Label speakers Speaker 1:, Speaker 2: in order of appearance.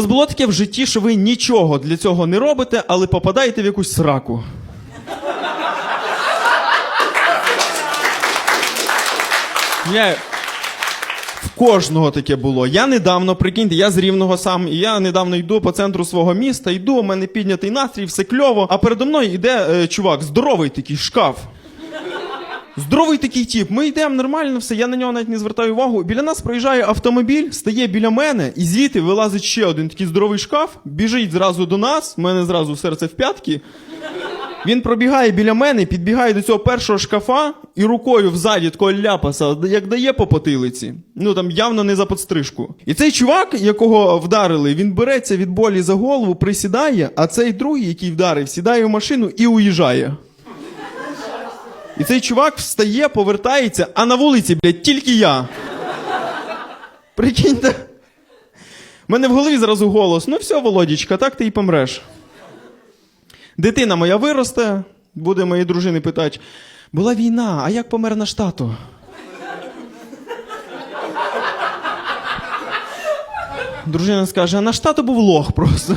Speaker 1: У вас було таке в житті, що ви нічого для цього не робите, але попадаєте в якусь сраку. Я... В кожного таке було. Я недавно, прикиньте, я з рівного сам, і я недавно йду по центру свого міста, йду, у мене піднятий настрій, все кльово, а передо мною йде е, чувак, здоровий такий шкаф. Здоровий такий тіп. Ми йдемо нормально, все, я на нього навіть не звертаю увагу. Біля нас проїжджає автомобіль, стає біля мене, і звідти вилазить ще один такий здоровий шкаф, біжить зразу до нас, в мене зразу серце в п'ятки. Він пробігає біля мене, підбігає до цього першого шкафа і рукою взаді такого ляпаса, як дає по потилиці. Ну там явно не за подстрижку. І цей чувак, якого вдарили, він береться від болі за голову, присідає, а цей другий, який вдарив, сідає в машину і уїжджає. І цей чувак встає, повертається, а на вулиці, блядь, тільки я. Прикиньте. У мене в голові зразу голос: ну все, Володічка, так ти і помреш. Дитина моя виросте, буде моєї дружини питати: була війна, а як помер наш тато? Дружина скаже, а наш тато був лох просто.